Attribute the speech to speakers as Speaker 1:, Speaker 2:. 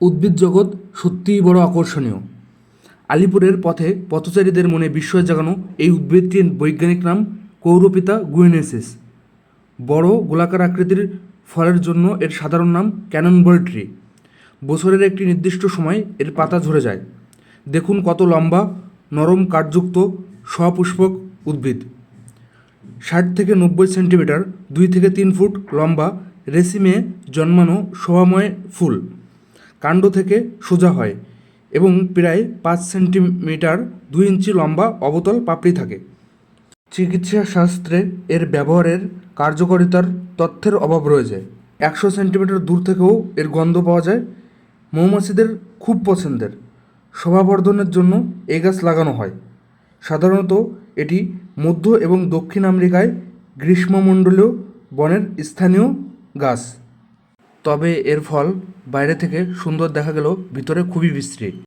Speaker 1: উদ্ভিদ জগৎ সত্যিই বড় আকর্ষণীয়। আলিপুরের পথে পথচারীদের মনে বিস্ময় জাগানো এই উদ্ভিদটির বৈজ্ঞানিক নাম কৌরপিতা গুয়েনেসিস। বড় গোলাকার আকৃতির ফলের জন্য এর সাধারণ নাম ক্যাননবল ট্রি। বছরের একটি নির্দিষ্ট সময় এর পাতা ঝরে যায়। দেখুন কত লম্বা, নরম কাঠযুক্ত সপুষ্পক উদ্ভিদ। ষাট থেকে নব্বই সেন্টিমিটার, দুই থেকে তিন ফুট লম্বা রেসিমে জন্মানো শোভাময় ফুল। কাণ্ড থেকে সোজা হয় এবং প্রায় পাঁচ সেন্টিমিটার দুই ইঞ্চি লম্বা অবতল পাপড়ি থাকে। চিকিৎসা শাস্ত্রে এর ব্যবহারের কার্যকারিতার তথ্যের অভাব রয়েছে। একশো সেন্টিমিটার দূর থেকেও এর গন্ধ পাওয়া যায়। মৌমাছিদের খুব পছন্দের। শোভাবর্ধনের জন্য এই গাছ লাগানো হয়। সাধারণত এটি মধ্য এবং দক্ষিণ আমেরিকায় গ্রীষ্মমণ্ডলীয় বনের স্থানীয় গাছ। তবে এর ফল বাইরে থেকে সুন্দর দেখা গেলেও ভিতরে খুবই বিশ্রী।